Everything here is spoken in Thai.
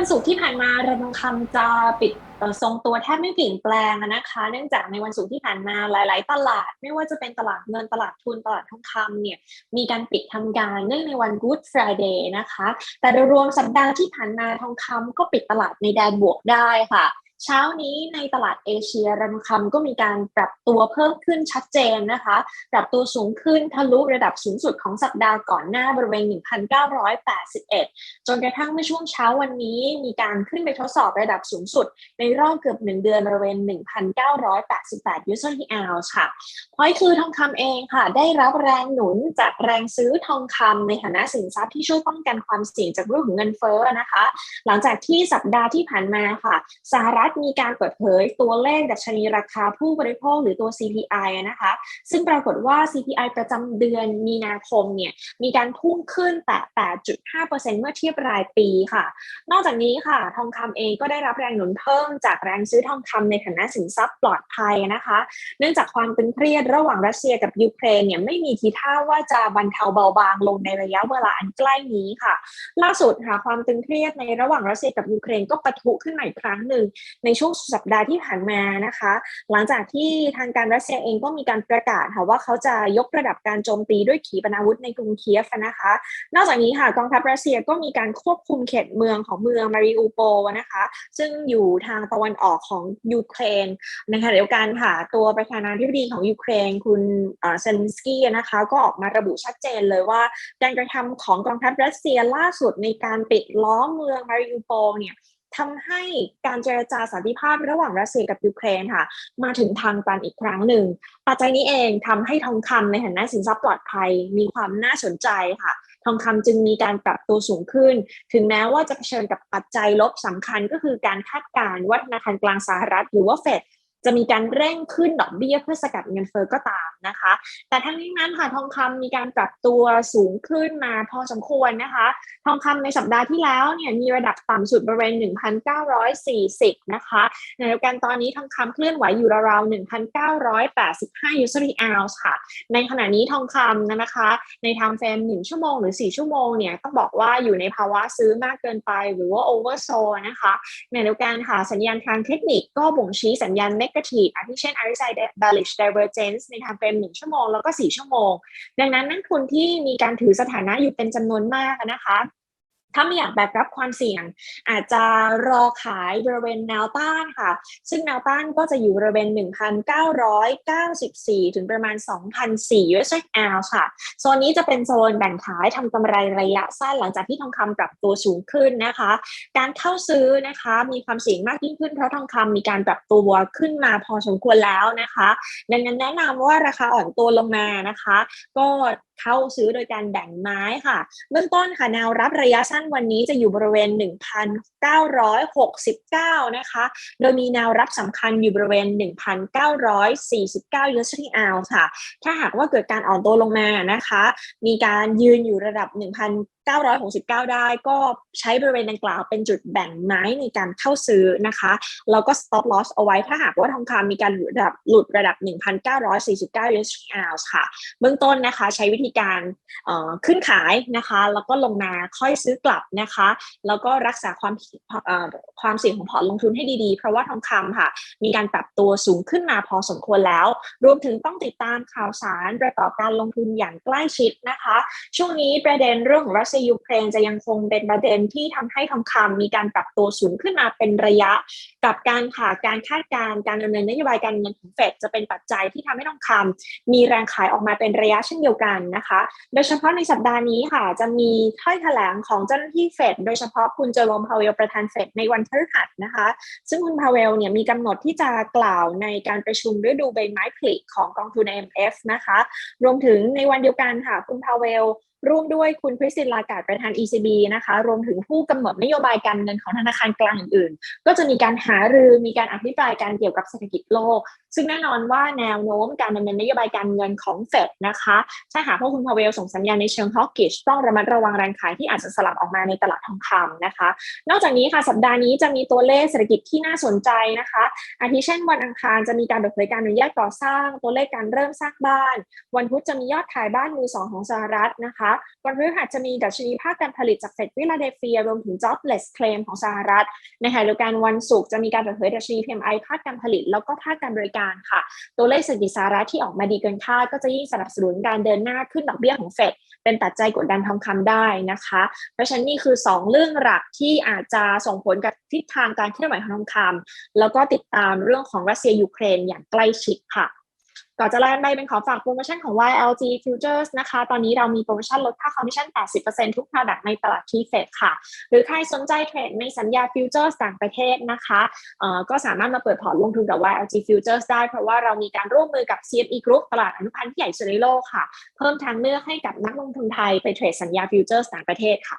วันศุกร์ที่ผ่านมาระนองคำจะปิดทรงตัวแทบไม่เปลี่ยนแปลงนะคะ เนื่องจากในวันศุกร์ที่ผ่านมาหลาย ๆ ตลาด ไม่ว่าจะเป็นตลาดเงินตลาดทุนตลาดทองคำเนี่ยมีการปิดทำการเนื่องในวัน Good Friday นะคะ แต่โดยรวมสัปดาห์ที่ผ่านมาทองคำก็ปิดตลาดในแดนบวกได้ค่ะ เช้านี้ในตลาดเอเชียระนองคำก็มีการปรับตัวเพิ่มขึ้นชัดเจนนะคะ ปรับตัวสูงขึ้นทะลุระดับสูงสุดของสัปดาห์ก่อนหน้าบริเวณ 1,981 จนกระทั่งเมื่อช่วงเช้าวันนี้มีการขึ้นไปทดสอบระดับสูงสุด ในรอบเกือบ 1 เดือนบริเวณ 1,988 USD ounce ค่ะพอยคือทองคำเองค่ะ ได้รับแรงหนุนจากแรงซื้อทองคำในฐานะสินทรัพย์ที่ช่วยป้องกันความเสี่ยงจากเรื่องของเงินเฟ้อนะคะ หลังจากที่สัปดาห์ที่ผ่านมาค่ะสหรัฐมีการเปิดเผยตัวเลขดัชนีราคาผู้บริโภคหรือตัว CPI นะคะ ซึ่งปรากฏว่า CPI ประจำเดือนมีนาคมเนี่ยมีการพุ่งขึ้นแต่8.5%เมื่อเทียบรายปีค่ะ นอกจากนี้ค่ะ ทองคำเองก็ได้รับแรงหนุนเพิ่มจากแรงซื้อทองคำในฐานะสินทรัพย์ปลอดภัยนะคะ เนื่องจากความตึงเครียดระหว่างรัสเซียกับยูเครนเนี่ยไม่มีทีท่าว่าจะบรรเทาเบาบางลงในระยะเวลาอันใกล้นี้ค่ะ ล่าสุดค่ะความตึงเครียดในระหว่างรัสเซียกับยูเครนก็ปะทุขึ้นใหม่ครั้งหนึ่งในช่วงสัปดาห์ที่ผ่านมานะคะ หลังจากที่ทางการรัสเซียเองก็มีการประกาศค่ะว่าเขาจะยกระดับการโจมตีด้วยขีปนาวุธในกรุงเคียฟนะคะ นอกจากนี้ค่ะกองทัพรัสเซียก็มีการควบคุมเขตเมืองของเมืองมาริอูโปนะคะ ซึ่งอยู่ทางตะวันออกของยูเครนนะคะเดียวกันค่ะตัวประธานาธิบดีของยูเครนคุณเซนสกี้นะคะ ก็ออกมาระบุชัดเจนเลยว่าการกระทำของกองทัพรัสเซียล่าสุดในการปิดล้อมเมืองมาริอูโปเนี่ย ทำให้การเจรจาสันติภาพระหว่างรัสเซียกับยูเครนค่ะ มาถึงทางตันอีกครั้งหนึ่ง ปัจจัยนี้เองทำให้ทองคำในฐานะสินทรัพย์ปลอดภัย มีความน่าสนใจค่ะ ทองคำจึงมีการปรับตัวสูงขึ้น ถึงแม้ว่าจะเผชิญกับปัจจัยลบสำคัญก็คือการคาดการณ์ว่าธนาคารกลางสหรัฐหรือว่าเฟด จะมีการเร่งขึ้นดอกเบี้ยเพื่อสกัดเงินเฟ้อก็ตามนะคะ แต่ทั้งนี้นั้นค่ะทองคำมีการปรับตัวสูงขึ้นมาพอสมควรนะคะ ทองคำในสัปดาห์ที่แล้วเนี่ยมีระดับต่ำสุดบริเวณ 1,940 นะคะในเดียวกันตอนนี้ทองคำเคลื่อนไหวอยู่ราวๆ 1,985 USD ounce ค่ะ ในขณะนี้ทองคำนะคะ ในไทม์เฟรม1ชั่วโมงหรือ 4 ชั่วโมงเนี่ยต้องบอกว่าอยู่ในภาวะซื้อมากเกินไปหรือว่า oversold นะคะในเดียวกันค่ะสัญญาณทางเทคนิคก็บ่งชี้สัญญาณ negative อาทิเช่น RSI bearish divergence ในไทม์เฟรม1ชั่วโมงแล้วก็ 4 ชั่วโมง ดังนั้นนักทุนที่มีการถือสถานะอยู่เป็นจำนวนมากนะคะ ถ้าไม่อยากแบกรับความเสี่ยง อาจจะรอขายบริเวณแนวต้านค่ะ ซึ่งแนวต้านก็จะอยู่บริเวณ 1,994 ถึงประมาณ 2,004 US ounce ค่ะ โซนนี้จะเป็นโซนแบ่งขายทำกำไรระยะสั้นหลังจากที่ทองคำปรับตัวสูงขึ้นนะคะ การเข้าซื้อนะคะมีความเสี่ยงมากยิ่งขึ้นเพราะทองคำมีการปรับตัวขึ้นมาพอสมควรแล้วนะคะ ดังนั้นแนะนำว่าราคาอ่อนตัวลงมานะคะ ก็ เข้าซื้อโดยการแบ่งไม้ค่ะ เบื้องต้นค่ะแนวรับระยะสั้นวันนี้จะอยู่บริเวณ 1,969 นะคะ โดยมีแนวรับสำคัญอยู่บริเวณ 1,949 USD ounce ค่ะ ถ้าหากว่าเกิดการอ่อนตัวลงมานะคะ มีการยืนอยู่ระดับ 1,000 969 ได้ก็ใช้บริเวณดังกล่าวเป็นจุดแบ่งไม้ในการเข้าซื้อนะคะแล้วก็ stop loss เอาไว้ถ้าหากว่าทองคำมีการหลุดระดับหลุดระดับ 1,949 USD ounce ค่ะ เบื้องต้นนะคะใช้วิธีการขึ้นขายนะคะ แล้วก็ลงมาค่อยซื้อกลับนะคะ แล้วก็รักษาความความเสี่ยงของพอร์ตลงทุนให้ดีๆ เพราะว่าทองคำค่ะ มีการปรับตัวสูงขึ้นมาพอสมควรแล้ว รวมถึงต้องติดตามข่าวสารประกอบการลงทุนอย่างใกล้ชิดนะคะ ช่วงนี้ประเด็นเรื่องของรัสเซียยูเครนจะยังคงเป็นประเด็นที่ทำให้ทองคำมีการปรับตัวสูงขึ้นมาเป็นระยะ กับการค่ะการคาดการณ์การดำเนินนโยบายการเงินของเฟดจะเป็นปัจจัยที่ทำให้ทองคำมีแรงขายออกมาเป็นระยะเช่นเดียวกันนะคะ โดยเฉพาะในสัปดาห์นี้ค่ะจะมีถ้อยแถลงของเจ้าหน้าที่เฟดโดยเฉพาะคุณเจอร์มพาวเวลประธานเฟดในวันพฤหัสนะคะ ซึ่งคุณพาวเวลเนี่ยมีกำหนดที่จะกล่าวในการประชุมฤดูใบไม้ผลิของกองทุน IMF นะคะ รวมถึงในวันเดียวกันค่ะ คุณพาวเวล ร่วมด้วยคุณคริสตินลากาดประธาน ECB นะคะ รวมถึงผู้กำหนดนโยบายการเงินของธนาคารกลางอื่นๆ ก็จะมีการหารือมีการอภิปรายการเกี่ยวกับเศรษฐกิจโลก ซึ่งแน่นอนว่าแนวโน้มการดำเนินนโยบายการเงินของเฟดนะคะ ถ้าหากว่าคุณพาเวลส่งสัญญาณในเชิงฮอกกิชต้องระมัดระวังแรงขายที่อาจจะสลับออกมาในตลาดทองคำนะคะ นอกจากนี้ค่ะสัปดาห์นี้จะมีตัวเลขเศรษฐกิจที่น่าสนใจนะคะ อาทิเช่นวันอังคารจะมีการเปิดเผยการอนุญาตก่อสร้าง ตัวเลขการเริ่มสร้างบ้าน วันพุธจะมียอดขายบ้านมือสองของสหรัฐนะคะวันพฤหัสจะมีดัชนีภาคการผลิตจากเฟดฟิลาเดเฟีย รวมถึง jobless claim ของสหรัฐในขณะเดียวกันวันศุกร์จะมีการเปิดเผยดัชนี PMI ภาคการผลิต แล้วก็ภาคการบริการค่ะ ตัวเลขเศรษฐกิจสหรัฐที่ออกมาดีเกินคาดก็จะยิ่งสนับสนุนการเดินหน้าขึ้นดอกเบี้ยของเฟดเป็นปัจจัยกดดันทองคำได้นะคะ เพราะฉะนั้นนี่คือ 2 เรื่องหลักที่อาจจะส่งผลกับทิศทางการเคลื่อนไหวของทองคำแล้วก็ติดตามเรื่องของรัสเซียยูเครนอย่างใกล้ชิดค่ะ ก่อนจะลาไปเป็นขอฝากโปรโมชั่นของ YLG Futures นะคะ ตอนนี้เรามีโปรโมชั่นลดค่าคอมมิชชั่น 80%ทุก product ในตลาดที่เฟดค่ะ หรือใครสนใจเทรดในสัญญา Futures ต่างประเทศนะคะเอ่อก็สามารถมาเปิดพอร์ตลงทุนกับ YLG Futures ได้ เพราะว่าเรามีการร่วมมือกับ CME Group ตลาดอนุพันธ์ที่ใหญ่สุดในโลกค่ะ เพิ่มทางเลือกให้กับนักลงทุนไทยไปเทรดสัญญา Futures ต่างประเทศค่ะ